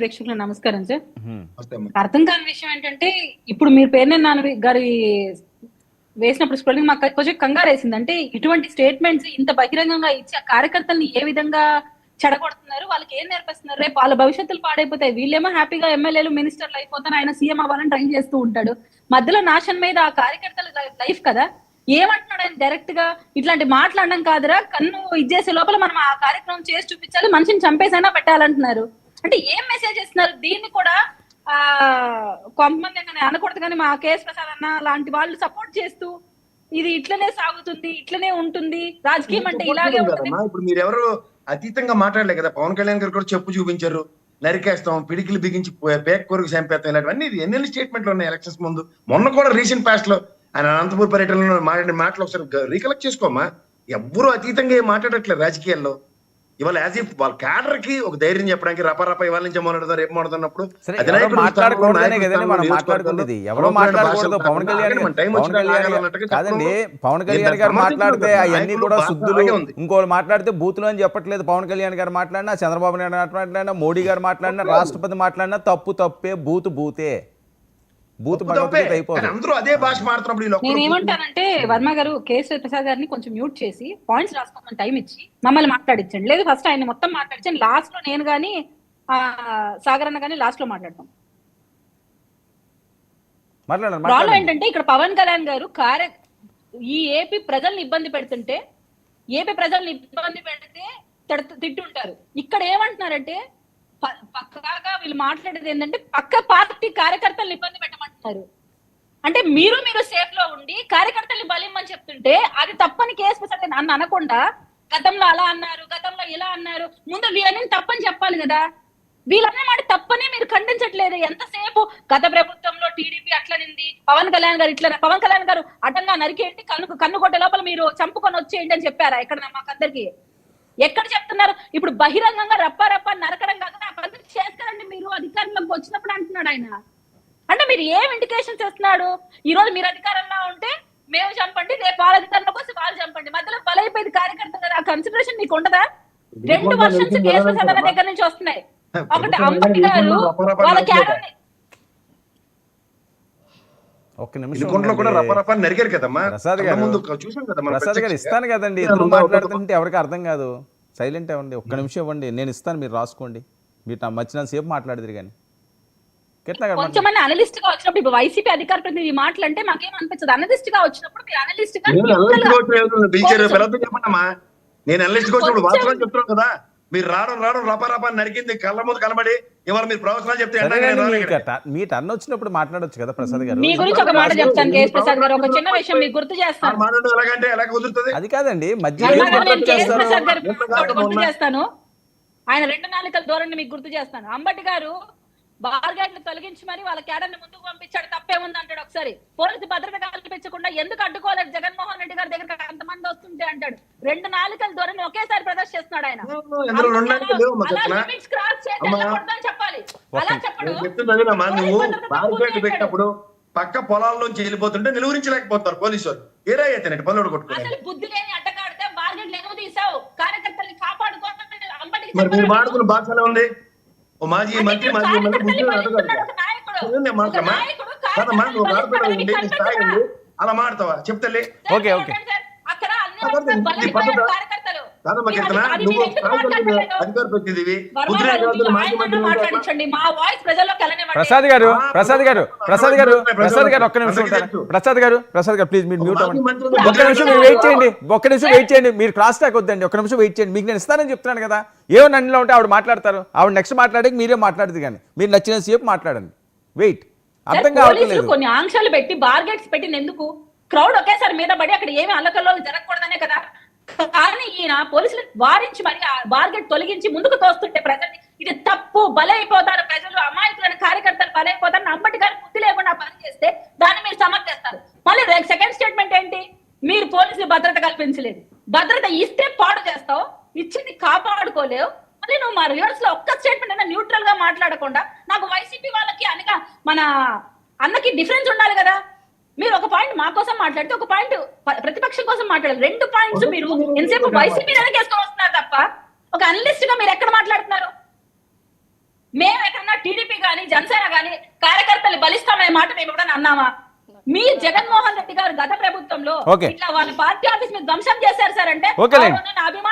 వీక్షకులు నమస్కారం సార్. అర్థం కాని విషయం ఏంటంటే ఇప్పుడు మీరు పేరునే నాన్న గారి వేసినప్పుడు స్క్రోలింగ్ మాకు కొంచెం కంగారు వేసింది. అంటే ఇటువంటి స్టేట్మెంట్స్ ఇంత బహిరంగంగా ఇచ్చి ఆ కార్యకర్తల్ని ఏ విధంగా చెడగొడుతున్నారు? వాళ్ళకి ఏం నేర్పిస్తున్నారు? రేపు వాళ్ళ భవిష్యత్తులు పాడైపోతాయి వీళ్ళేమో హ్యాపీగా ఎమ్మెల్యేలు మినిస్టర్లు అయిపోతారు. ఆయన సీఎం అవ్వాలని ట్రై చేస్తూ ఉంటాడు. మధ్యలో నాశనం మీద ఆ కార్యకర్తల లైఫ్ కదా? ఏమంటున్నాడు ఆయన డైరెక్ట్గా ఇట్లాంటి మాట్లాడడం కాదురా. కన్ను ఇచ్చేసే లోపల మనం ఆ కార్యక్రమం చేసి చూపించాలి. మనిషిని చంపేసైనా పెట్టాలంటున్నారు. అంటే ఏం మెసేజ్ ఇస్తున్నారు దీన్ని కూడా ఆ కొంతమంది అనకూడదు కానీ మా కేఎస్ ప్రసాద్ అన్న లాంటి వాళ్ళు సపోర్ట్ చేస్తూ ఇది ఇట్లనే సాగుతుంది ఇట్లనే ఉంటుంది. రాజకీయం అంటే ఇలాగే ఇప్పుడు మీరు ఎవరు అతీతంగా మాట్లాడలే కదా పవన్ కళ్యాణ్ గారు కూడా చెప్పు చూపించారు. నరికేస్తాం పిడికిలు బిగించి పేక్ కొరకు చంపేస్తాం ఇలాంటివన్నీ ఇది ఎన్ని స్టేట్మెంట్లు ఉన్నాయి ఎలక్షన్స్ ముందు? మొన్న కూడా రీసెంట్ పాస్ట్లో ఆయన అనంతపూర్ పర్యటనలో మాట్లాడిన మాటలు ఒకసారి రీకలెక్ట్ చేసుకోమా ఎవ్వరూ అతీతంగా ఏం మాట్లాడట్లేదు రాజకీయాల్లో. ఇవాళ యాజ్ ఇఫ్ వాళ్ళ క్యాడర్కి ఒక ధైర్యం చెప్పడానికి రపరప ఇవాళ నుంచి మాట్లాడతారు రేపు స్థానంలో, కదండి పవన్ కళ్యాణ్ గారు మాట్లాడితే అవన్నీ కూడా శుద్ధులు. ఇంకోళ్ళు మాట్లాడితే బూతులు అని చెప్పట్లేదు. పవన్ కళ్యాణ్ గారు మాట్లాడినా చంద్రబాబు నాయుడు మాట్లాడినా మోడీ గారు మాట్లాడినా రాష్ట్రపతి మాట్లాడినా తప్పు తప్పే బూతు బూతే. బూతు అందరూ అదే భాష మాడుతున్నప్పుడు వీళ్ళు నేను ఏమంటానంటే వర్మ గారు కేసీ ప్రసాద్ గారిని కొంచెం మ్యూట్ చేసి పాయింట్స్ రాసుకోమని టైం ఇచ్చి మమ్మల్ని మాట్లాడించండి లేదు ఫస్ట్ ఆయన మొత్తం మాట్లాడించండి లాస్ట్లో నేను గానీ ఆ సాగర్ అన్న గానీ లాస్ట్లో మాట్లాడతాం. మాట్లాడండి ప్రాబ్లం ఏంటంటే ఇక్కడ పవన్ కళ్యాణ్ గారు కార్య ఈ ఏపీ ప్రజల్ని ఇబ్బంది పెడుతుంటే ఏపీ ప్రజల్ని ఇబ్బంది పెడితే తిట్టుంటారు. ఇక్కడ ఏమంటున్నారంటే పక్కాగా వీళ్ళు మాట్లాడేది ఏంటంటే పక్క పార్టీ కార్యకర్తలను ఇబ్బంది పెట్టమంటున్నారు. అంటే మీరు మీరు సేఫ్లో ఉండి కార్యకర్తల్ని బలిమ్మని చెప్తుంటే అది తప్పని కేసు ప్రసాద్ అన్న అనకుండా గతంలో అలా అన్నారు గతంలో ఇలా అన్నారు ముందు వీళ్ళని తప్పని చెప్పాలి కదా. వీళ్ళనే మాట తప్పని మీరు ఖండించట్లేదు. ఎంతసేపు గత ప్రభుత్వంలో టీడీపీ అట్లనింది పవన్ కళ్యాణ్ గారు ఇట్లా పవన్ కళ్యాణ్ గారు అడ్డంగా నరికేయండి కన్ను కన్ను కొట్టే లోపల మీరు చంపుకొని వచ్చేయండి అని చెప్పారా ఎక్కడ మాకందరికి ఎక్కడ చెప్తున్నారు? ఇప్పుడు బహిరంగంగా రప్ప రప్ప నరకడం కాదు నా పద్ధతి చేస్తారండి మీరు అధికారంలోకి వచ్చినప్పుడు అంటున్నాడు ఆయన. అంటే మీరు ఏం ఇండికేషన్ చేస్తున్నాడు ఈ రోజు మీరు అధికారంలో ఉంటే మేము చంపండి రేపు వాళ్ళ అధికారంలోకి వస్తే వాళ్ళు చంపండి. మధ్యలో బలైపోయింది కార్యకర్త ఆ కన్సిడరేషన్ నీకు ఉండదా? రెండు వర్షన్స్ కేసు ప్రసాద్ దగ్గర నుంచి వస్తున్నాయి. ఒకటి అంబటి గారు వాళ్ళ క్యాడర్ ఒక్క నిమిషం కూడా ఉండండి. రపరప నరిగారు కదమ్మా ప్రసాద్ గారు. ముందు చూసాం కదా ప్రసాద్ గారు. ఇస్తాను కదండి ఉందా? మాట్లాడుతుంటే ఎవరికి అర్థం కాదు సైలెంట్ ఇవ్వండి ఒక్క నిమిషం ఇవ్వండి నేను ఇస్తాను మీరు రాసుకోండి మీరు నా మధ్యన సేపు మాట్లాడదురు కానీ కొంచెం మంది అనలిస్ట్గా వచ్చినప్పుడు ఇప్పుడు వైసీపీ అధికార ప్రతినిధి మాటలు అంటే మాకేం అనిపించదు అనలిస్ట్గా వచ్చినప్పుడు మీరు అనలిస్ట్గా నేను అనలిస్ట్ గా- వాస్తవం కదా మీరు రావడం రావడం రప రప నరికింది కళ్ళ ముందు కనబడి ఇవాళ మీరు ప్రవచనాలు చెప్తే మీ టర్న్ వచ్చినప్పుడు మాట్లాడొచ్చు కదా ప్రసాద్ గారు? మీ గురించి ఒక మాట చెప్తాను కేఎస్ ప్రసాద్ గారు. ఒక చిన్న విషయం మీకు గుర్తు చేస్తాను మాట్లాడడం ఎలాగంటే ఎలా కుదురుతుంది? అది కాదండి మధ్య వర్మ ఏం గారు నేను మాట్లాడి కేఎస్ చేస్తారు? ప్రసాద్ గారి ఎంత ఒకటి కాలం గుర్తు ఉన్నా? చేస్తాను. ఆయన రెండు నాలుకల ధోరణి మీకు గుర్తు చేస్తాను. అంబటి గారు బార్గేట్లు తొలగించి మరి వాళ్ళ క్యాడర్ని ముందుకు పంపించాడు. తప్పే ఉంది అంటాడు ఒకసారి. పోలీసు భద్రత కల్పించకుండా ఎందుకు అడ్డుకోలేదు? జగన్మోహన్ రెడ్డి గారి దగ్గర అంతమంది వస్తుంటే అంటాడు. రెండు నాలుకల ధోరణి ఒకేసారి ప్రదర్శిస్తున్నాడు ఆయన. లేవు చేసి చెప్పాలి. అలా చెప్పడు. పక్క పొలాల్లోంచి వెళ్ళిపోతుంటే నిలువరించలేకపోతారు పోలీసు వాళ్ళు ఏరా అయితేనండి పనులు బుద్ధి లేని అడ్డగాడితే బార్గెట్లు ఎనుగు తీసావు? కార్యకర్తల్ని కాపాడుకోవాలని అంబటికి మరి మీరు చెప్పాడు. మాడుకున్న భాష ఎలా ఉంది మాజీ మంత్రి మాజీ మాటమ్మా నాయకుడు కదమ్మా నువ్వు రాకపోయినా ఉండి నీ స్థాయి? ఉంది అలా మాడతావా చెప్తలే ఓకే, ఓకే. పద్ధతా? ప్రసాద్ గారు ప్రసాద్ గారు ప్రసాద్ ప్రసాద్ గారు ప్రసాద్ గారు ఒక్క నిమిషం. ప్రసాద్ గారు ప్రసాద్ గారు ప్లీజ్ మీరు మ్యూట్ అవ్వండి. ఒక్క నిమిషం మీరు వెయిట్ చేయండి. ఒక్క నిమిషం వెయిట్ చేయండి. మీరు క్రాస్ టాక్ వద్దండి. ఒక్క నిమిషం వెయిట్ చేయండి. మీకు నేను ఇస్తానని చెప్తున్నాను కదా. ఏమో నన్నులో ఉంటే ఆవిడ మాట్లాడతారు. ఆవిడ నెక్స్ట్ మాట్లాడే మీరే మాట్లాడదు కానీ. మీరు నచ్చిన సేపు మాట్లాడండి. వెయిట్. అర్థం కావట్లేదు. కొన్ని ఆంక్షలు పెట్టి బార్గెట్స్ పెట్టింది ఎందుకు? క్రౌడ్ ఒకేసారి మీద పడి అక్కడ ఏమి అల్లకల్లో జరగకూడదనే కదా. కానీ ఈయన పోలీసులు వారించి మరి ఆ బార్గెట్ తొలగించి ముందుకు తోస్తుంటే ప్రజల్ని ఇది తప్పు బలైపోతారు ప్రజలు అమాయకులైన కార్యకర్తలు బలైపోతారు అంబటి గారు బుద్ధి లేకుండా పని చేస్తే దాన్ని మీరు సమర్థిస్తారు. మళ్ళీ సెకండ్ స్టేట్మెంట్ ఏంటి? మీరు పోలీసులు భద్రత కల్పించలేదు. భద్రత ఇస్తే పాడు చేస్తావు ఇచ్చింది కాపాడుకోలేవు. మళ్ళీ నువ్వు మా రివర్స్లో ఒక్క స్టేట్మెంట్ అయినా న్యూట్రల్గా మాట్లాడకుండా నాకు వైసీపీ వాళ్ళకి అనగా మన అన్నకి డిఫరెన్స్ ఉండాలి కదా. మీరు ఒక పాయింట్ మా కోసం మాట్లాడితే ఒక పాయింట్ ప్రతిపక్షం కోసం మాట్లాడారు రెండు పాయింట్స్ మీరు ఎంతసేపు వైసీపీ వెనకేసుకొని వస్తున్నారు తప్ప ఒక అనలిస్ట్గా మీరు ఎక్కడ మాట్లాడుతున్నారు? మేము ఎక్కడన్నా టీడీపీ గాని జనసేన గాని కార్యకర్తలు బలిస్తామనే మాట మేము ఎప్పుడైనా అన్నామా? మీ జగన్మోహన్ రెడ్డి గారు గత ప్రభుత్వంలో. ఇట్లా వాళ్ళ పార్టీ ఆఫీస్ మీద ధ్వంసం చేశారు సార్ అంటే Okay